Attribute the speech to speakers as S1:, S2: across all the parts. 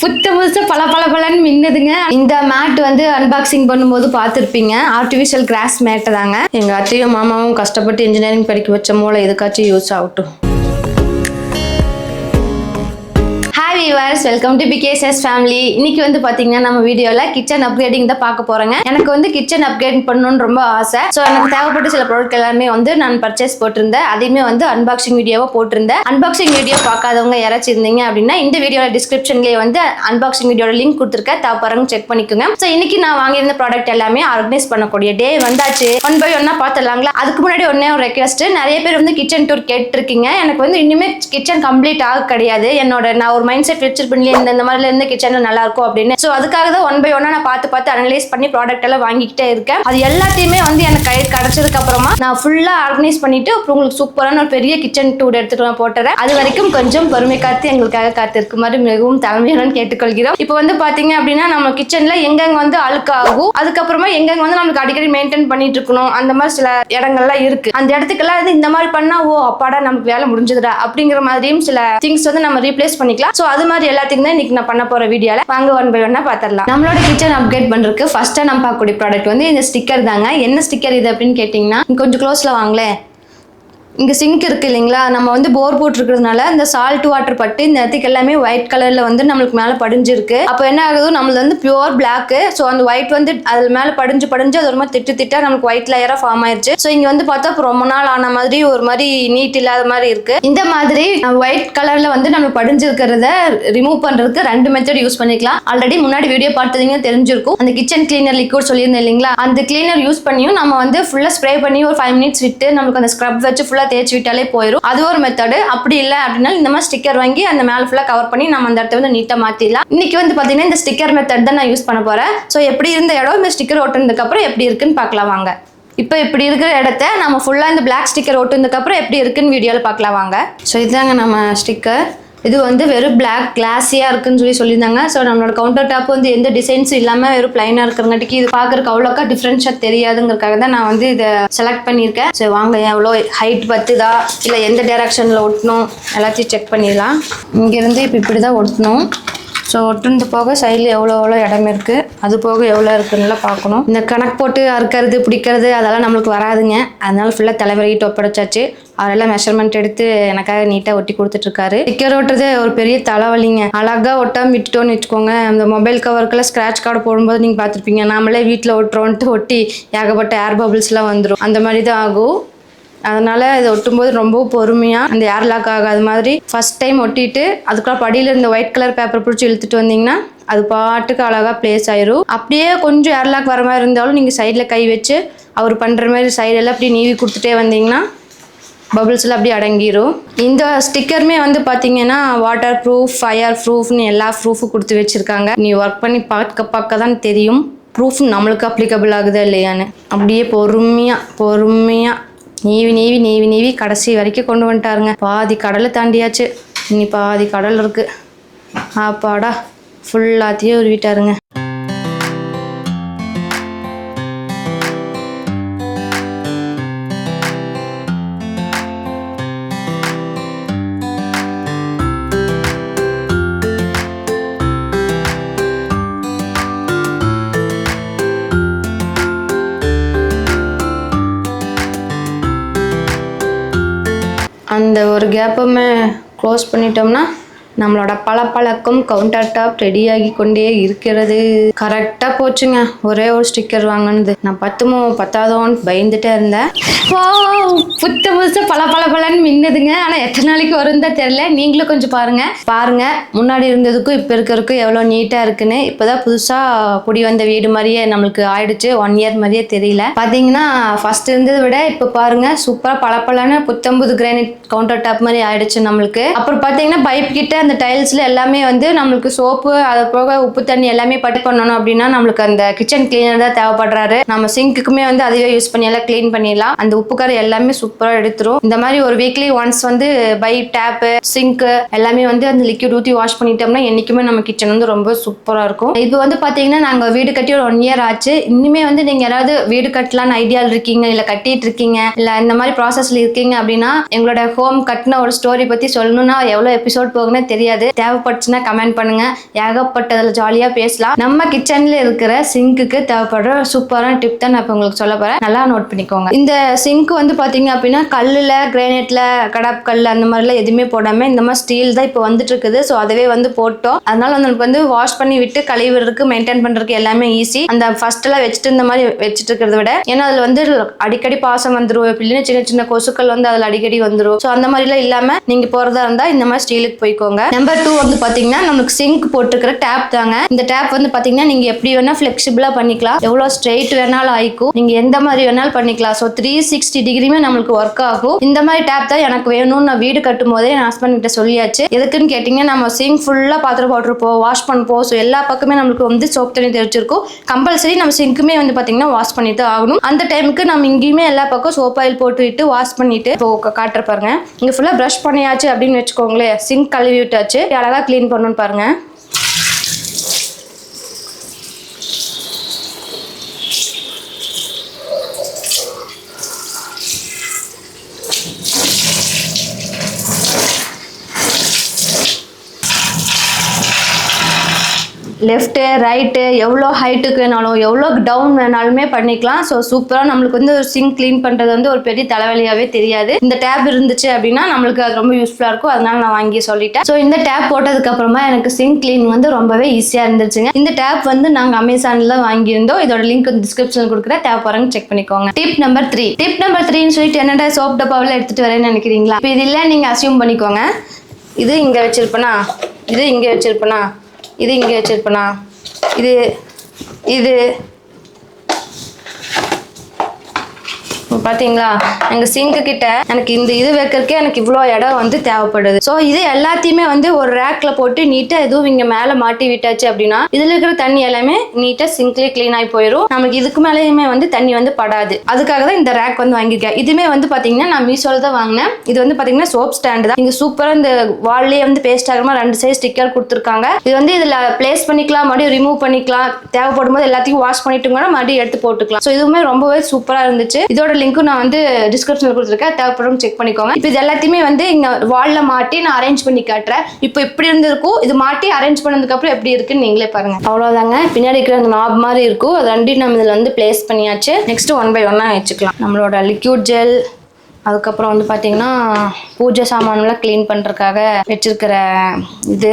S1: புத்த புதுசு பல பல பலன்னு மின்னுதுங்க. இந்த மேட் வந்து அன்பாக்சிங் பண்ணும்போது பார்த்துருப்பீங்க. ஆர்டிஃபிஷியல் கிராஸ் மேட்டு தாங்க. எங்கள் அத்தையும் மாமாவும் கஷ்டப்பட்டு இன்ஜினியரிங் படிக்க வச்ச மூளை எதுக்காச்சும் யூஸ் ஆகட்டும். Hi viewers welcome to PKSS family இன்னைக்கு வந்து பாத்தீங்கன்னா நம்ம வீடியோல கிச்சன் அப்கிரேடிங் தான் பார்க்க போறேங்க. எனக்கு வந்து கிச்சன் அப்கிரேட் பண்ணணும்னு ரொம்ப ஆசை. ஸோ எனக்கு தேவைப்பட்ட சில பொருட்கள் எல்லாமே வந்து நான் பர்ச்சேஸ் போட்டிருந்தேன். அதையுமே வந்து அன்பாக்சிங் வீடியோவா போட்டிருந்தேன். அன்பாக்சிங் வீடியோ பார்க்காதவங்க யாராச்சும் இருந்தீங்க அப்படின்னா இந்த வீடியோல டிஸ்கிரிப்ஷன்லேயே வந்து அன்பாக்சிங் வீடியோட லிங்க் கொடுத்துருக்கேன். தேவைப்படுறவங்க செக் பண்ணிக்கோங்க. ஸோ இன்னைக்கு நான் வாங்கியிருந்த ப்ராடக்ட் எல்லாமே ஆர்கனைஸ் பண்ணக்கூடிய டே வந்தாச்சு. ஒன் பை ஒன்னா பார்த்துடலாங்களா? அதுக்கு முன்னாடி ஒன்னே ஒரு ரெக்வஸ்ட் நிறைய பேர் வந்து கிச்சன் டூர் கேட்டிருக்கீங்க. எனக்கு வந்து இனிமேல் கிச்சன் கம்ப்ளீட் ஆக கிடையாது. என்னோட நான் ஒரு மைண்ட் செட் வச்சிருப்பேன் இந்த இந்த மாதிரில இருந்த கிச்சன்ல நல்லா இருக்கும் அப்படின்னு. ஸோ அதுக்காக தான் ஒன் பை ஒன்னா நான் பார்த்து பார்த்து அனலைஸ் பண்ணி ப்ராடக்ட் எல்லாம் வாங்கிக்கிட்டே இருக்கேன். அது எல்லாத்தையுமே வந்து எனக்கு கை கிடைச்சதுக்கு அப்புறமா நான் ஃபுல்லா ஆர்கனைஸ் பண்ணிட்டு அப்புறம் உங்களுக்கு சூப்பரான ஒரு பெரிய கிச்சன் டூர் எடுத்துட்டு நான் போட்டுறேன். அது வரைக்கும் கொஞ்சம் பொறுமை காத்து எங்களுக்காக காத்து மாதிரி மிகவும் தலைமையுடன் கேட்டுக்கொள்கிறோம். இப்போ வந்து பாத்தீங்க அப்படின்னா நம்ம கிச்சன்ல எங்கெங்க வந்து அழுக்காகும் அதுக்கப்புறமா எங்கெங்க வந்து நம்மளுக்கு அடிக்கடி மெயின்டைன் பண்ணிட்டு இருக்கணும் அந்த மாதிரி சில இடங்கள்லாம் இருக்கு. அந்த இடத்துக்கெல்லாம் வந்து இந்த மாதிரி பண்ணா ஓ அப்பாடா நமக்கு வேலை முடிஞ்சதுடா அப்படிங்கிற மாதிரியும் சில திங்ஸ் வந்து நம்ம ரீப்ளேஸ் பண்ணிக்கலாம். ஸோ அது மாதிரி எல்லாத்துக்குமே இன்னைக்கு நான் பண்ண போற வீடியோல வாங்க ஒன் பை ஒன்னா பாத்திரலாம். நம்மளோட கிச்சன் அப்டேட் பண்றதுக்கு ஃபர்ஸ்டா நம்ம பார்க்கக்கூடிய ப்ராடக்ட் வந்து இந்த ஸ்டிக்கர் தாங்க. என்ன ஸ்டிக்கர் இது அப்படின்னு கேட்டிங்கன்னா கொஞ்சம் க்ளோஸ்ல வாங்களேன். இங்கே சிங்க் இருக்குது இல்லைங்களா? நம்ம வந்து போர் போட்டிருக்கிறதுனால இந்த சால்ட் வாட்டர் பட்டு இந்த இடத்துக்கு எல்லாமே ஒயிட் கலரில் வந்து நம்மளுக்கு மேலே படிஞ்சிருக்கு. அப்போ என்ன ஆகுது? நம்மளது வந்து பியூர் பிளாக்கு ஸோ அந்த ஒயிட் வந்து அதில் மேலே படிஞ்சு படிஞ்சு அது ஒரு மாதிரி திட்டு திட்டா நமக்கு ஒயிட் லேயராக ஃபார்ம் ஆயிடுச்சு ஸோ இங்கே வந்து பார்த்தா ரொம்ப நாள் ஆன மாதிரி ஒரு மாதிரி நீட் இல்லாத மாதிரி இருக்குது இந்த மாதிரி ஒயிட் கலரில் வந்து நம்ம படிஞ்சிருக்கிறத ரிமூவ் பண்ணுறதுக்கு ரெண்டு மெத்தட் யூஸ் பண்ணிக்கலாம். ஆல்ரெடி முன்னாடி வீடியோ பார்த்தீங்கன்னா தெரிஞ்சிருக்கும். அந்த கிச்சன் கிளீனர் லிக்விட் சொல்லியிருந்தேன் இல்லைங்களா? அந்த கிளீனர் யூஸ் பண்ணியும் நம்ம வந்து ஃபுல்லாக ஸ்ப்ரே பண்ணி ஒரு ஃபைவ் மினிட்ஸ் விட்டு நமக்கு அந்த ஸ்க்ரப் வச்சு ஃபுல்லாக தேய்ச்சி விட்டாலே போயிடும் அது ஒரு மெத்தடு அப்படி இல்லை அப்படின்னா இந்த மாதிரி ஸ்டிக்கர் வாங்கி அந்த மேலே ஃபுல்லாக கவர் பண்ணி நம்ம அந்த இடத்த வந்து நீட்டாக மாற்றிடலாம் இன்னைக்கு வந்து பார்த்தீங்கன்னா இந்த ஸ்டிக்கர் மெத்தட் தான் நான் யூஸ் பண்ண போகிறேன் ஸோ எப்படி இருந்த இடம் இந்த ஸ்டிக்கர் ஒட்டுனதுக்கப்புறம் எப்படி இருக்குன்னு பார்க்கலாம் வாங்க. இப்போ இப்படி இருக்கிற இடத்த நம்ம ஃபுல்லாக இந்த பிளாக் ஸ்டிக்கர் ஒட்டுனதுக்கப்புறம் எப்படி இருக்குன்னு வீடியோவில் பார்க்கலாம் வாங்க. ஸோ இதுதாங்க நம்ம ஸ்டிக்கர் இது வந்து வெறும் பிளாக் கிளாஸியாக இருக்குன்னு சொல்லி சொல்லியிருந்தாங்க. ஸோ நம்மளோட கவுண்டர் டாப் வந்து எந்த டிசைன்ஸும் இல்லாமல் வெறும் பிளைனாக இருக்கிறங்காட்டிக்கு இது பார்க்குறக்கு அவ்வளோக்கா டிஃப்ரென்ஷாக தெரியாதுங்கிறக்காக தான் நான் வந்து இதை செலக்ட் பண்ணியிருக்கேன். ஸோ வாங்க எவ்வளோ ஹைட் பத்துதா? இல்லை எந்த டேரக்ஷனில் ஒட்டணும்? எல்லாத்தையும் செக் பண்ணிடலாம். இங்கேருந்து இப்போ இப்படி தான் ஒட்டணும். ஸோ ஒட்டுனது போக சைடில் எவ்வளோ எவ்வளோ இடம் இருக்குது அது போக எவ்வளோ இருக்குன்னுலாம் பார்க்கணும். இந்த கணக்கு போட்டு அறுக்கிறது பிடிக்கிறது அதெல்லாம் நம்மளுக்கு வராதுங்க. அதனால ஃபுல்லாக தலைவரையிட்டு ஒப்படைச்சாச்சு. அவரெல்லாம் மெஷர்மெண்ட் எடுத்து எனக்காக நீட்டாக ஒட்டி கொடுத்துட்ருக்காரு. ஸ்டிக்கர் ஒட்டுறது ஒரு பெரிய தலைவலிங்க. அழகாக ஒட்டாமல் விட்டுட்டோன்னு வச்சுக்கோங்க. அந்த மொபைல் கவருக்கெல்லாம் ஸ்க்ராட்ச் கார்டு போடும்போது நீங்கள் பார்த்துருப்பீங்க. நாமளே வீட்டில் ஒட்டுறோன்ட்டு ஒட்டி ஏகப்பட்ட ஏர் பபிள்ஸ்லாம் வந்துடும் அந்த மாதிரி தான் ஆகும். அதனால இதை ஒட்டும்போது ரொம்ப பொறுமையாக அந்த ஏர் லாக் ஆகாத மாதிரி ஃபர்ஸ்ட் டைம் ஒட்டிட்டு அதுக்குள்ள படியில் இருந்த ஒயிட் கலர் பேப்பர் பிடிச்சி இழுத்துட்டு வந்தீங்கன்னா அது பாட்டுக்கு அழகாக ப்ளேஸ் ஆயிரும். அப்படியே கொஞ்சம் ஏர்லாக் வர மாதிரி இருந்தாலும் நீங்கள் சைடில் கை வச்சு அவர் பண்ணுற மாதிரி சைடெல்லாம் அப்படி நீவி கொடுத்துட்டே வந்தீங்கன்னா பபிள்ஸ்லாம் அப்படியே அடங்கிரும். இந்த ஸ்டிக்கருமே வந்து பார்த்தீங்கன்னா வாட்டர் ப்ரூஃப் ஃபயர் ப்ரூஃப்னு எல்லா ப்ரூஃபும் கொடுத்து வச்சுருக்காங்க. நீ ஒர்க் பண்ணி பார்க்க பார்க்க தான் தெரியும். ப்ரூஃப் நம்மளுக்கு அப்ளிகபிள் ஆகுதா இல்லையான்னு. அப்படியே பொறுமையாக பொறுமையாக நீவி நீவி நீவி நீவி கடைசி வரைக்கும் கொண்டு வந்துட்டாருங்க. பாதி கடலை தாண்டியாச்சு. இனி பாதி கடல் இருக்குது ஆப்பாடா ஃபுல்லாத்தையும் உருவிட்டாருங்க. அந்த ஒரு கேப்புமே க்ளோஸ் பண்ணிட்டோம்னா நம்மளோட பளபளக்கும் கவுண்டர் டாப் ரெடியாகி கொண்டே இருக்கிறது. கரெக்டாக போச்சுங்க. ஒரே ஒரு ஸ்டிக்கர் வாங்கினது. நான் பத்துமோ பத்தாதோன்னு பயந்துட்டே இருந்தேன். ஓ புத்த புதுசு பல பல பலன்னு மின்னுதுங்க. ஆனால் எத்தனை நாளைக்கு வரும் தான் தெரியல. நீங்களும் கொஞ்சம் பாருங்க. பாருங்க. முன்னாடி இருந்ததுக்கும் இப்போ இருக்கிறதுக்கும் எவ்வளோ நீட்டாக இருக்குன்னு. இப்போதான் புதுசாக குடி வந்த வீடு மாதிரியே நம்மளுக்கு ஆயிடுச்சு. ஒன் இயர் மாதிரியே தெரியல. பார்த்தீங்கன்னா ஃபர்ஸ்ட் இருந்ததை விட இப்போ பாருங்க சூப்பராக பளபளன்னு புத்தம்புது கிரானைட் கவுண்டர் டாப் மாதிரி ஆயிடுச்சு நம்மளுக்கு. அப்புறம் பார்த்தீங்கன்னா பைப் கிட்ட அந்த டைல்ஸில் எல்லாமே வந்து நம்மளுக்கு சோப்பு அது போக உப்பு தண்ணி எல்லாமே பட்டு பண்ணணும் அப்படின்னா நம்மளுக்கு அந்த கிச்சன் கிளீனர் தான் தேவைப்படுறாரு. நம்ம சிங்க்குமே வந்து அதுவே யூஸ் பண்ணி எல்லாம் க்ளீன் பண்ணிடலாம். அந்த உப்பு கரை எல்லாமே சூப்பராக எடுத்துரும். இந்த மாதிரி ஒரு வீக்லி ஒன்ஸ் வந்து பை டேப்பு சிங்க்கு எல்லாமே வந்து அந்த லிக்விட் ஊற்றி வாஷ் பண்ணிட்டோம்னா என்றைக்குமே நம்ம கிச்சன் வந்து ரொம்ப சூப்பராக இருக்கும். இது வந்து பார்த்தீங்கன்னா நாங்கள் வீடு கட்டி ஒரு ஒன் இயர் ஆச்சு. இனிமே வந்து நீங்கள் யாராவது வீடு கட்டலான்னு ஐடியாவில் இருக்கீங்க இல்லை கட்டிட்டு இருக்கீங்க இல்லை இந்த மாதிரி ப்ராசஸில் இருக்கீங்க அப்படின்னா எங்களோட ஹோம் கட்டின ஒரு ஸ்டோரி பற்றி சொல்லணும்னா எவ்வளோ எபிசோட் போகும்னே தெரியாது. தேவைப்பட்டுச்சுன்னா கமெண்ட் பண்ணுங்க. ஏகப்பட்டதுல ஜாலியா பேசலாம். நம்ம கிச்சன்ல இருக்கிற சிங்க்குக்கு தேவைப்படுற சூப்பரான டிப் தான் நான் இப்போ உங்களுக்கு சொல்ல போறேன். நல்லா நோட் பண்ணிக்கோங்க. இந்த சிங்க் வந்து பாத்தீங்க அப்படின்னா கல்லுல கிரானைட்ல கடாப் கல் அந்த மாதிரிலாம் எதுவுமே போடாம இந்த மாதிரி ஸ்டீல் தான் இப்போ வந்துட்டு இருக்குது. ஸோ அதவே வந்து போட்டோம். அதனால வந்து நமக்கு வந்து வாஷ் பண்ணி விட்டு கழுவுறதுக்கு மெயின்டைன் பண்றதுக்கு எல்லாமே ஈஸி அந்த ஃபர்ஸ்ட் எல்லாம் வச்சுட்டு இந்த மாதிரி வச்சுட்டு இருக்கிறத விட ஏன்னா அதுல வந்து அடிக்கடி பாசம் வந்துரும். இல்லைன்னா சின்ன சின்ன கொசுக்கள் வந்து அதுல அடிக்கடி வந்துடும் ஸோ அந்த மாதிரிலாம் இல்லாம நீங்க போறதா இருந்தா இந்த மாதிரி ஸ்டீலுக்கு போய்க்கோங்க. நம்பர் டூ வந்து பாத்தீங்கன்னா நமக்கு சிங்க் போட்டுக்கிற டேப் தாங்க. இந்த டேப் வந்து பாத்தீங்கன்னா நீங்க எப்படி வேணா பிளெக்சிபிளா பண்ணிக்கலாம். எவ்வளவு ஸ்ட்ரெயிட் வேணாலும் ஆயிக்கும். நீங்க எந்த மாதிரி வேணாலும் பண்ணிக்கலாம். ஸோ த்ரீ சிக்ஸ்டி டிகிரியுமே நம்மளுக்கு ஒர்க் ஆகும். இந்த மாதிரி டேப் தான் எனக்கு வேணும்னு நான் வீடு கட்டும் போதே என் ஹஸ்பண்ட் கிட்ட சொல்லியாச்சு. எதுக்குன்னு கேட்டீங்கன்னா நம்ம சிங்க் ஃபுல்லா பாத்திரம் போட்டுருப்போம் வாஷ் பண்ணுவோம். ஸோ எல்லா பக்கமே நம்மளுக்கு வந்து சோப் தண்ணி தெரிச்சிருக்கும் கம்பல்சரி நம்ம சிங்க்குமே வந்து பாத்தீங்கன்னா வாஷ் பண்ணி தான் ஆகணும். அந்த டைமுக்கு நம்ம இங்கேயுமே எல்லா பக்கம் சோப் ஆயில் போட்டு விட்டு வாஷ் பண்ணிட்டு இப்போ காட்டுற பாருங்க. இங்க ஃபுல்லா ப்ரஷ் பண்ணியாச்சு அப்படின்னு வச்சுக்கோங்களேன். சிங்க் கழுவி விட்டாச்சு. அழகா க்ளீன் பண்ணணும்னு பாருங்க. லெஃப்ட்டு ரைட்டு எவ்வளோ ஹைட்டுக்கு வேணாலும் எவ்வளோ டவுன் வேணாலுமே பண்ணிக்கலாம். ஸோ சூப்பராக நம்மளுக்கு வந்து ஒரு சிங்க் க்ளீன் பண்ணுறது வந்து ஒரு பெரிய தலைவலியாகவே தெரியாது. இந்த டேப் இருந்துச்சு அப்படின்னா நம்மளுக்கு அது ரொம்ப யூஸ்ஃபுல்லாக இருக்கும். அதனால நான் வாங்கி சொல்லிட்டேன். ஸோ இந்த டேப் போட்டதுக்கு அப்புறமா எனக்கு சிங்க் க்ளீன் வந்து ரொம்பவே ஈஸியாக இருந்துச்சுங்க. இந்த டேப் வந்து நாங்கள் அமேசானில் வாங்கியிருந்தோம். இதோட லிங்க் டிஸ்கிரிப்ஷனில் கொடுக்குற டேப் வரங்க செக் பண்ணிக்கோங்க. Tip number three tip number த்ரீன்னு சொல்லிட்டு என்னடா சோப் டப்பாவில் எடுத்துகிட்டு வரேன்னு நினைக்கிறீங்களா? இப்போ இது இல்லை நீங்கள் அசியூம் பண்ணிக்கோங்க. இது இங்கே வச்சிருப்பேனா? இது இங்கே வச்சிருப்பேனா? இது இங்கே வச்சுருப்பேண்ணா இது இது இப்போ பார்த்தீங்களா எங்கள் சிங்க்கு கிட்ட எனக்கு இந்த இது வைக்கிறதுக்கே எனக்கு இவ்வளோ இடம் வந்து தேவைப்படுது. ஸோ இது எல்லாத்தையுமே வந்து ஒரு ரேக்கில் போட்டு நீட்டாக எதுவும் இங்கே மேலே மாட்டி விட்டாச்சு அப்படின்னா இதில் இருக்கிற தண்ணி எல்லாமே நீட்டாக சிங்க்லேயே க்ளீன் ஆகி போயிடும் நமக்கு இதுக்கு மேலேயுமே வந்து தண்ணி வந்து படாது. அதுக்காக தான் இந்த ரேக் வந்து வாங்கியிருக்கேன். இதுவுமே வந்து பார்த்தீங்கன்னா நான் மீஷோவில் தான் வாங்கினேன். இது வந்து பார்த்தீங்கன்னா சோப் ஸ்டாண்டு தான். இங்கே சூப்பராக இந்த வால்லே வந்து பேஸ்ட் ஆகிற மாதிரி ரெண்டு சைஸ் ஸ்டிக்கர் கொடுத்துருக்காங்க. இது வந்து இதில் ப்ளேஸ் பண்ணிக்கலாம் மறுபடியும் ரிமூவ் பண்ணிக்கலாம். தேவைப்படும் போது எல்லாத்தையும் வாஷ் பண்ணிட்டு கூட மறுபடியும் எடுத்து போட்டுக்கலாம். ஸோ இதுவுமே ரொம்பவே சூப்பராக இருந்துச்சு. இதோட லிங்க்கும் நான் வந்து டிஸ்கிரிப்ஷனில் கொடுத்துருக்கேன். தேவைப்படும் செக் பண்ணிக்கோங்க. இப்போ இது எல்லாத்தையுமே வந்து இங்கே வாலில் மாட்டி நான் அரேஞ்ச் பண்ணி காட்டுறேன். இப்போ இப்படி இருந்திருக்கும். இது மாட்டி அரேஞ்ச் பண்ணதுக்கப்புறம் எப்படி இருக்குன்னு நீங்களே பாருங்க. அவ்வளோதாங்க பின்னாடி இருக்கிற அந்த நாப் மாதிரி இருக்கும். அது ரெண்டையும் நம்ம இதில் வந்து ப்ளேஸ் பண்ணியாச்சு. நெக்ஸ்ட் ஒன் பை ஒன்னாக வச்சுக்கலாம். நம்மளோட லிக்யூட் ஜெல் அதுக்கப்புறம் வந்து பார்த்தீங்கன்னா பூஜை சாமான்லாம் க்ளீன் பண்ணுறதுக்காக வச்சிருக்கிற இது.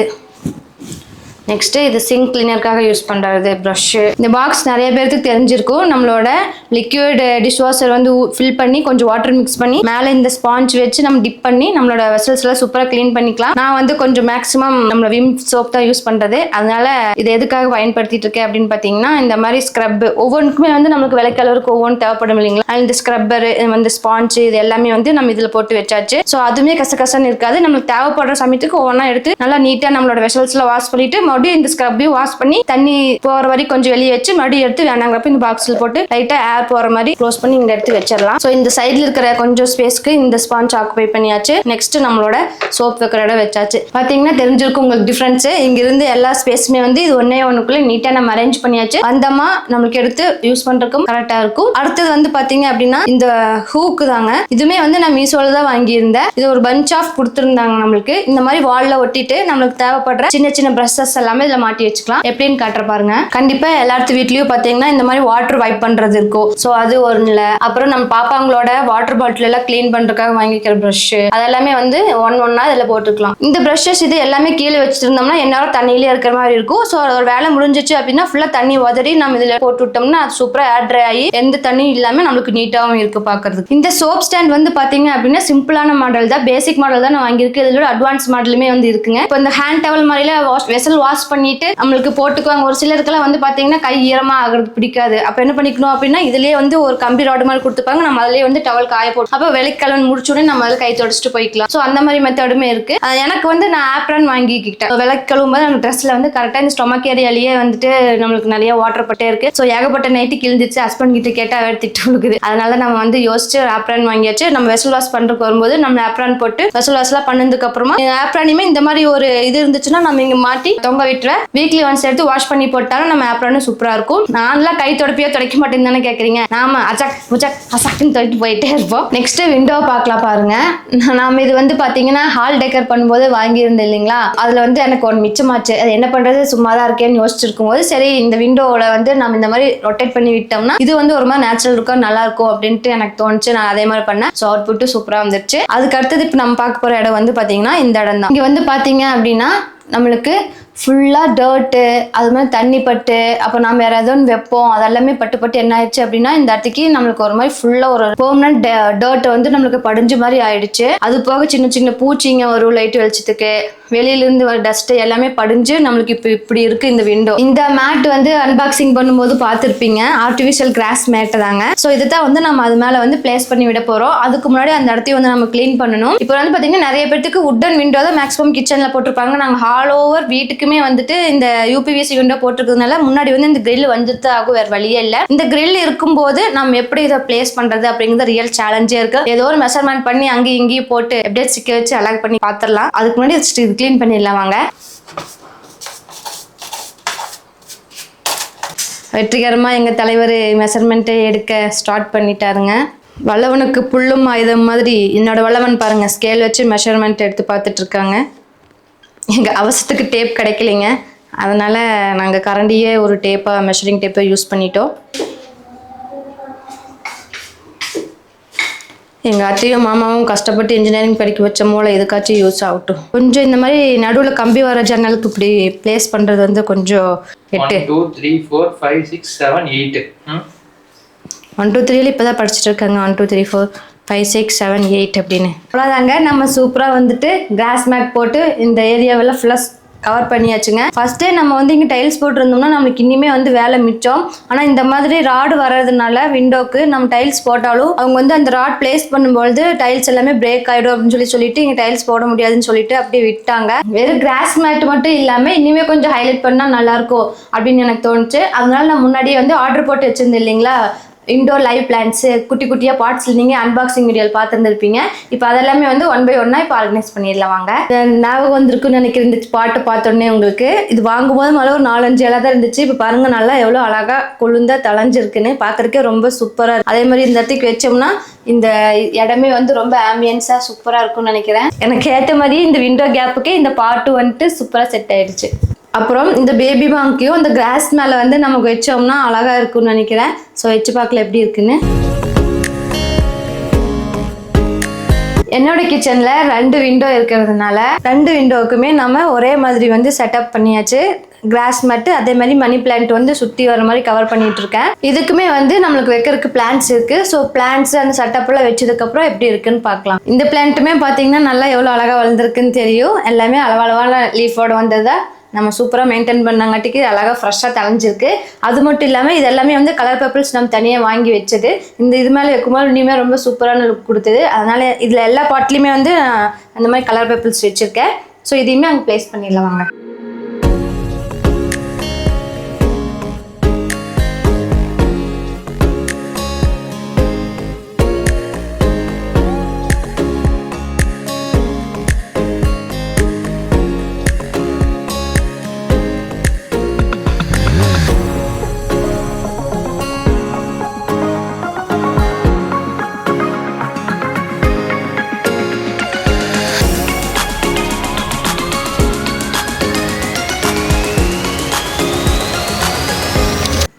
S1: நெக்ஸ்ட்டு இது சிங்க் கிளீனருக்காக யூஸ் பண்ணுறது ப்ரஷ்ஷு இந்த பாக்ஸ் நிறைய பேருக்கு தெரிஞ்சிருக்கும். நம்மளோட லிக்யூட் டிஷ் வாஷர் வந்து ஃபில் பண்ணி கொஞ்சம் வாட்டர் மிக்ஸ் பண்ணி மேலே இந்த ஸ்பாஞ்ச் வச்சு நம்ம டிப் பண்ணி நம்மளோட வெசல்ஸ் எல்லாம் சூப்பராக க்ளீன் பண்ணிக்கலாம். நான் வந்து கொஞ்சம் மேக்ஸிமம் நம்மளோட விம் சோப் தான் யூஸ் பண்ணுறது அதனால இது எதுக்காக பயன்படுத்திட்டு இருக்கேன் அப்படின்னு பார்த்தீங்கன்னா இந்த மாதிரி ஸ்க்ரப் ஒவ்வொன்றுக்குமே வந்து நம்மளுக்கு விலைக்கலருக்கு ஒவ்வொன்று தேவைப்படும் இல்லைங்களா? இந்த ஸ்க்ரப்பர் வந்து ஸ்பாஞ்சு இது எல்லாமே வந்து நம்ம இதில் போட்டு வச்சாச்சு. ஸோ அதுவுமே கசகசன்னு இருக்காது. நம்மளுக்கு தேவைப்படுற சமயத்துக்கு ஒவ்வொன்றா எடுத்து நல்லா நீட்டாக நம்மளோட வெசல்ஸ்ல வாஷ் பண்ணிட்டு மறுபடியும் இந்த ஸ்க்ரப்பையும் வாஷ் பண்ணி தண்ணி போகிற வரைக்கும் கொஞ்சம் வெளியே வச்சு மறுபடியும் எடுத்து வேணாங்கிறப்ப இந்த பாக்ஸில் போட்டு லைட்டாக ஏர் போகிற மாதிரி க்ளோஸ் பண்ணி இங்கே எடுத்து வச்சிடலாம். ஸோ இந்த சைடில் இருக்கிற கொஞ்சம் ஸ்பேஸ்க்கு இந்த ஸ்பாஞ்ச் ஆக்குபை பண்ணியாச்சு. நெக்ஸ்ட் நம்மளோட சோப் வைக்கிற இடம் வச்சாச்சு. பார்த்தீங்கன்னா தெரிஞ்சிருக்கும் உங்களுக்கு டிஃப்ரென்ஸு இங்கிருந்து எல்லா ஸ்பேஸுமே வந்து இது ஒன்னே ஒன்றுக்குள்ளே நீட்டாக நம்ம அரேஞ்ச் பண்ணியாச்சு. அந்தமா நம்மளுக்கு எடுத்து யூஸ் பண்ணுறக்கும் கரெக்டாக இருக்கும். அடுத்தது வந்து பார்த்தீங்க அப்படின்னா இந்த ஹூக்கு தாங்க. இதுவுமே வந்து நான் மீஷோவில் தான் வாங்கியிருந்தேன். இது ஒரு பஞ்ச் ஆஃப் கொடுத்துருந்தாங்க நம்மளுக்கு. இந்த மாதிரி வாலில் ஒட்டிட்டு நம்மளுக்கு தேவைப்படுற சின்ன சின்ன ப்ரஷஸ் எல்லாம் எல்லாமே இதில் மாட்டி வச்சுக்கலாம். எப்படின்னு காட்டுற பாருங்க. கண்டிப்பா எல்லாத்து வீட்லயும் பாத்தீங்கன்னா இந்த மாதிரி வாட்டர் வைப் பண்றது இருக்கும் ஸோ அது ஒரு நிலை அப்புறம் நம்ம பாப்பாங்களோட வாட்டர் பாட்டில் எல்லாம் க்ளீன் பண்றதுக்காக வாங்கிக்கிற ப்ரஷ் அதெல்லாமே வந்து ஒன் ஒன்னா இதுல போட்டுக்கலாம். இந்த ப்ரஷஸ் இது எல்லாமே கீழே வச்சிருந்தோம்னா எந்நேரம் தண்ணியிலே இருக்கிற மாதிரி இருக்கும். ஸோ ஒரு வேலை முடிஞ்சிச்சு அப்படின்னா ஃபுல்லா தண்ணி உதறி நம்ம இதுல போட்டு விட்டோம்னா அது சூப்பரா ஏர் ட்ரை ஆகி எந்த தண்ணியும் இல்லாம நம்மளுக்கு நீட்டாவும் இருக்கு பாக்குறதுக்கு. இந்த சோப் ஸ்டாண்ட் வந்து பாத்தீங்க அப்படின்னா சிம்பிளான மாடல் தான். பேசிக் மாடல் தான் நான் வாங்கியிருக்கேன். இதோட அட்வான்ஸ் மாடலுமே வந்து இருக்குங்க. இப்போ இந்த ஹேண்ட் டவல் மாதிரில வாஷ் வெசல் வாஷ் வாஷ் பண்ணிட்டு நம்மளுக்கு போட்டுக்குவாங்க. ஒரு சிலருக்குலாம் வந்து பார்த்தீங்கன்னா கை ஈரமாக ஆகுறது பிடிக்காது. அப்போ என்ன பண்ணிக்கணும் அப்படின்னா இதுலேயே வந்து ஒரு கம்பி ராடு மாதிரி கொடுத்துப்பாங்க. நம்ம அதுலயே வந்து டவல் காய போட்டு அப்ப விளக்கலன் முடிச்ச உடனே நம்ம அதில் கை தொடச்சிட்டு போய்க்கலாம். ஸோ அந்த மாதிரி மெத்தடுமே இருக்கு. எனக்கு வந்து நான் ஆப்ரான் வாங்கிக்கிட்டேன். விலைக்கு கழுவும் போது நம்ம ட்ரெஸ்ல வந்து கரெக்டாக இந்த ஸ்டொமக் ஏரியாலேயே வந்துட்டு நம்மளுக்கு நிறைய வாட்டர் பட்டே இருக்கு. ஸோ ஏகப்பட்ட நைட்டு கிழிஞ்சிச்சு ஹஸ்பண்ட் கிட்ட கேட்டால் அவர் திட்டு கொடுக்குது அதனால நம்ம வந்து யோசிச்சு ஆப்ரான் வாங்கியாச்சு. நம்ம வெசல் வாஷ் பண்ணுறதுக்கு வரும்போது நம்ம ஆப்ரான் போட்டு வெசல் வாஷ்லாம் பண்ணதுக்கு அப்புறமா ஆப்ரானுமே இந்த மாதிரி ஒரு இது இருந்துச்சுன்னா நம்ம இங்கே மாட்டி தொங்க வீட்டில் வீக்லி ஒன்ஸ் எடுத்து வாஷ் பண்ணி போட்டாலும் நம்ம ஆப்ரானும் சூப்பரா இருக்கும். நான்லாம் கை தொடப்பியா துடைக்க மாட்டேன்னு தானே கேக்குறீங்க. நாம அச்சக் முச்சக் அசக்குன்னு துடைட்டு போயிட்டே இருப்போம். நெக்ஸ்ட் விண்டோ பார்க்கலாம் பாருங்க. நாம இது வந்து பாத்தீங்கன்னா ஹால் டெக்கர் பண்ணும்போது வாங்கியிருந்தேன் இல்லைங்களா? அதுல வந்து எனக்கு ஒன்று மிச்சமாச்சு. அது என்ன பண்றது? சும்மா தான் இருக்கேன்னு யோசிச்சிருக்கும் போது சரி இந்த விண்டோவில் வந்து நம்ம இந்த மாதிரி ரொட்டேட் பண்ணி விட்டோம்னா இது வந்து ஒரு மாதிரி நேச்சுரல் இருக்கும் நல்லா இருக்கும் அப்படின்ட்டு எனக்கு தோணுச்சு. நான் அதே மாதிரி பண்ணேன். ஸோ அவுட் புட்டு சூப்பராக வந்துருச்சு. அதுக்கு அடுத்தது இப்போ நம்ம பார்க்க போகிற இடம் வந்து பார்த்தீங்கன்னா இந்த இடம் தான். இங்கே வந்து பார்த்தீங்க அப்படின்னா நம்மளுக்கு ஃபுல்லாக டர்ட்டு அது மாதிரி தண்ணி பட்டு அப்போ நம்ம வேற ஏதோ ஒன்று வைப்போம். அதெல்லாமே பட்டு பட்டு என்ன ஆயிடுச்சு அப்படின்னா இந்த இடத்துக்கு நம்மளுக்கு ஒரு மாதிரி ஃபுல்லாக ஒரு பெர்மனன்ட் டர்ட் வந்து நம்மளுக்கு படிஞ்ச மாதிரி ஆயிடுச்சு. அது போக சின்ன சின்ன பூச்சிங்க வரும் லைட் வெளிச்சத்துக்கு. வெளியிலேருந்து வர டஸ்ட்டு எல்லாமே படிஞ்சு நம்மளுக்கு இப்போ இப்படி இருக்குது இந்த விண்டோ இந்த மேட் வந்து அன்பாக்சிங் பண்ணும்போது பார்த்துருப்பீங்க. ஆர்டிஃபிஷியல் கிராஸ் மேட் தாங்க. ஸோ இதை தான் வந்து நம்ம அது மேலே வந்து பிளேஸ் பண்ணி விட போகிறோம் அதுக்கு முன்னாடி அந்த இடத்தையும் வந்து நம்ம க்ளீன் பண்ணணும். இப்போ வந்து பார்த்தீங்கன்னா நிறைய பேருக்கு உட்டன் விண்டோ தான் மேக்ஸிமம் கிச்சனில் போட்டிருப்பாங்க. நாங்கள் ஹால் ஓவர் வீட்டுக்குமே வந்துட்டு இந்த யூபிவிசி விண்டோ போட்டிருக்கிறதுனால முன்னாடி வந்து இந்த கிரில் வந்துட்டு ஆகும் வேறு வழியே இல்லை. இந்த கிரில் இருக்கும்போது நம்ம எப்படி இதை பிளேஸ் பண்ணுறது அப்படிங்கிறது ரியல் சேலஞ்சே இருக்குது ஏதோ ஒரு மெஷர்மெண்ட் பண்ணி அங்கேயும் இங்கேயும் போட்டு எப்படியே சிக்க வச்சு அலாக் பண்ணி பார்த்துடலாம். அதுக்கு முன்னாடி க்ளீன் பண்ணிடலாம் வாங்க. வெற்றிகரமாக எங்கள் தலைவர் மெஷர்மெண்ட்டை எடுக்க ஸ்டார்ட் பண்ணிட்டாருங்க. வல்லவனுக்கு புல்லும் ஆயுதம் மாதிரி என்னோட வல்லவன் பாருங்கள் ஸ்கேல் வச்சு மெஷர்மெண்ட் எடுத்து பார்த்துட்ருக்காங்க எங்கள் அவசரத்துக்கு டேப் கிடைக்கலைங்க. அதனால் நாங்கள் கரண்டியே ஒரு டேப்பாக மெஷரிங் டேப்பை யூஸ் பண்ணிட்டோம். எங்கள் அத்தையும் மாமாவும் கஷ்டப்பட்டு இன்ஜினியரிங் படிக்க வச்ச மூளை எதுக்காச்சும் யூஸ் ஆகட்டும் கொஞ்சம் இந்த மாதிரி நடுவில் கம்பி வர ஜன்னலுக்கு இப்படி ப்ளேஸ் பண்ணுறது வந்து கொஞ்சம் எட்டு.
S2: Two three four five six seven eight
S1: one two த்ரீல இப்போ தான் படிச்சுட்டு இருக்காங்க. One two three four five six seven eight அப்படின்னு. அவ்வளோதாங்க நம்ம சூப்பராக வந்துட்டு கிராஸ் மேட் போட்டு இந்த ஏரியாவெல்லாம் ஃபுல்லாக கவர் பண்ணியாச்சுங்க. ஃபர்ஸ்டே நம்ம வந்து இங்கே டைல்ஸ் போட்டிருந்தோம்னா நம்மளுக்கு இனிமே வந்து வேலை மிச்சம். ஆனால் இந்த மாதிரி ராடு வர்றதுனால விண்டோக்கு நம்ம டைல்ஸ் போட்டாலும் அவங்க வந்து அந்த ராட் பிளேஸ் பண்ணும்பொழுது டைல்ஸ் எல்லாமே பிரேக் ஆகிடும் அப்படின்னு சொல்லி சொல்லிட்டு இங்கே டைல்ஸ் போட முடியாதுன்னு சொல்லிட்டு அப்படியே விட்டாங்க. வெறும் கிராஸ் மேட் மட்டும் இல்லாமல் இனிமே கொஞ்சம் ஹைலைட் பண்ணால் நல்லாயிருக்கும் அப்படின்னு எனக்கு தோணுச்சு. அதனால நான் முன்னாடியே வந்து ஆர்டர் போட்டு வச்சிருந்தேன் இல்லைங்களா? இண்டோர் லைவ் பிளான்ஸு குட்டி குட்டியாக பார்ட்ஸில் நீங்கள் அன்பாக்சிங் வீடியோ பார்த்துருந்துருப்பீங்க. இப்போ அதெல்லாமே வந்து ஒன் பை ஒன்னாக இப்போ ஆர்கனைஸ் பண்ணிடலாம் வாங்க. ஞாபகம் வந்திருக்குன்னு நினைக்கிறேன் இந்த பாட்டு பார்த்தோன்னே உங்களுக்கு. இது வாங்கும்போது முதல்ல ஒரு நாலஞ்சு இலை தான் இருந்துச்சு. இப்போ பாருங்க நல்லா எவ்வளோ அழகாக கொழுந்தா தளைஞ்சிருக்குன்னு பார்க்கறக்கே ரொம்ப சூப்பராக இருக்கும் அதே மாதிரி இந்த இடத்துக்கு வச்சோம்னா இந்த இடமே வந்து ரொம்ப ஆம்பியன்ஸாக சூப்பராக இருக்கும்னு நினைக்கிறேன். எனக்கு ஏற்ற மாதிரி இந்த விண்டோ கேப்புக்கே இந்த பாட்டு வந்துட்டு சூப்பராக செட் ஆயிடுச்சு. அப்புறம் இந்த பேபி பாங்கையும் இந்த கிராஸ் மேலே வந்து நமக்கு வச்சோம்னா அழகாக இருக்கும்னு நினைக்கிறேன். ஸோ வச்சு பார்க்கல எப்படி இருக்குன்னு. என்னோட கிச்சனில் ரெண்டு விண்டோ இருக்கிறதுனால ரெண்டு விண்டோவுக்குமே நம்ம ஒரே மாதிரி வந்து செட்டப் பண்ணியாச்சு. கிராஸ் மட்டு அதே மாதிரி மணி பிளான்ட் வந்து சுற்றி வர மாதிரி கவர் பண்ணிட்டு இருக்கேன். இதுக்குமே வந்து நம்மளுக்கு வைக்கிறதுக்கு பிளான்ஸ் இருக்கு. ஸோ பிளான்ஸ் அந்த செட்டப்லாம் வச்சதுக்கப்புறம் எப்படி இருக்குன்னு பார்க்கலாம். இந்த பிளான்ட்டுமே பார்த்தீங்கன்னா நல்லா எவ்வளோ அழகாக வளர்ந்துருக்குன்னு தெரியும். எல்லாமே அளவளவான லீஃபோட வந்ததா நம்ம சூப்பராக மெயின்டைன் பண்ணங்காட்டிக்கு அழகாக ஃப்ரெஷ்ஷாக தலைஞ்சிருக்கு அது மட்டும் இல்லாமல் இது எல்லாமே வந்து கலர் பேப்பர்ஸ் நம்ம தனியாக வாங்கி வச்சது. இந்த இது மேலே வைக்கும்போது இனிமேல் ரொம்ப சூப்பரான லுக் கொடுத்தது. அதனால் இதில் எல்லா பாட்லேயுமே வந்து அந்த மாதிரி கலர் பேப்பர்ஸ் வச்சுருக்கேன். ஸோ இதையுமே அங்கே ப்ளேஸ் பண்ணிடலாம் வாங்க.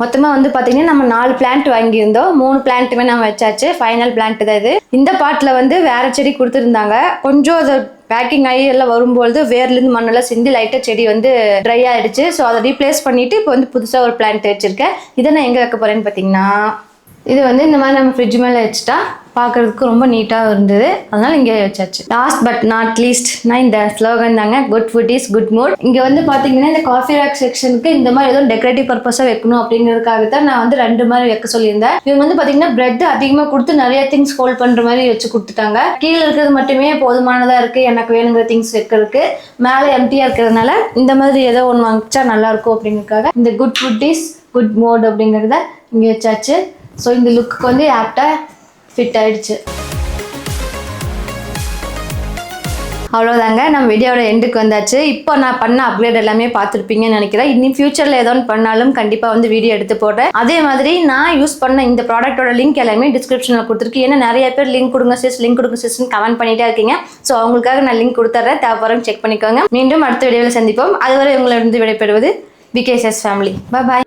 S1: மொத்தமாக வந்து பார்த்தீங்கன்னா நம்ம நாலு பிளான்ட் வாங்கியிருந்தோம். மூணு பிளான்ட்டுமே நம்ம வச்சாச்சு. ஃபைனல் பிளான்ட் தான் இது. இந்த பாட்டில் வந்து வேற செடி கொடுத்துருந்தாங்க. கொஞ்சம் அது பேக்கிங் ஆகி எல்லாம் வரும்பொழுது வேர்லேருந்து மண்ணெல்லாம் சிந்தி லைட்டாக செடி வந்து ட்ரை ஆயிடுச்சு. ஸோ அதை ரீப்ளேஸ் பண்ணிட்டு இப்போ வந்து புதுசாக ஒரு பிளான்ட் வச்சிருக்கேன். இதை நான் எங்கே வைக்க போறேன்னு பார்த்தீங்கன்னா இது வந்து இந்த மாதிரி நம்ம ஃப்ரிட்ஜ் மேலே வச்சுட்டா பார்க்கறதுக்கு ரொம்ப நீட்டாக இருந்தது. அதனால இங்கே வச்சாச்சு. லாஸ்ட் பட் நாட் லீஸ்ட் நான் இந்த ஸ்லோகன் தாங்க good food is good mood இங்கே வந்து பார்த்தீங்கன்னா இந்த காஃபி ரேக் செக்ஷனுக்கு இந்த மாதிரி எதுவும் டெக்கரேட்டிவ் பர்பஸாக வைக்கணும் அப்படிங்கிறதுக்காக தான் நான் வந்து ரெண்டு மாதிரி வைக்க சொல்லியிருந்தேன். இவங்க வந்து பார்த்தீங்கன்னா பிரெட் அதிகமாக கொடுத்து நிறைய திங்ஸ் ஹோல்ட் பண்ணுற மாதிரி வச்சு கொடுத்துட்டாங்க. கீழே இருக்கிறது மட்டுமே போதுமானதாக இருக்குது எனக்கு வேணுங்கிற திங்ஸ் வைக்கிறதுக்கு. மேலே எம்டியாக இருக்கிறதுனால இந்த மாதிரி ஏதோ ஒன்று வாங்கிச்சா நல்லாயிருக்கும் அப்படிங்கிறதுக்காக இந்த good food is good mood அப்படிங்கிறத இங்கே வச்சாச்சு. ஸோ இந்த லுக்கு வந்து ஆப்டாக ஃபிட் ஆயிடுச்சு. அவ்வளோதாங்க நம்ம வீடியோட எண்டுக்கு வந்தாச்சு. இப்போ நான் பண்ண அப்கிரேட் எல்லாமே பார்த்துருப்பீங்கன்னு நினைக்கிறேன். இனி ஃபியூச்சரில் ஏதோ ஒன்று பண்ணாலும் கண்டிப்பாக வந்து வீடியோ எடுத்து போடுறேன். அதே மாதிரி நான் யூஸ் பண்ண இந்த ப்ராடக்ட்டோட லிங்க் எல்லாமே டிஸ்கிரிப்ஷனில் கொடுத்துருக்கேன் ஏன்னா நிறைய பேர் லிங்க் கொடுங்க சிஸ் லிங்க் கொடுங்க சிஸ்ன்னு கமெண்ட் பண்ணிட்டே இருக்கீங்க. ஸோ அவங்களுக்காக நான் லிங்க் கொடுத்துட்றேன் தேவைப்பறம் செக் பண்ணிக்கோங்க. மீண்டும் அடுத்த வீடியோவில் சந்திப்போம். அதுவரை உங்களிடம் விடைபெறுவது பிகேஎஸ்எஸ் ஃபேமிலி பாய்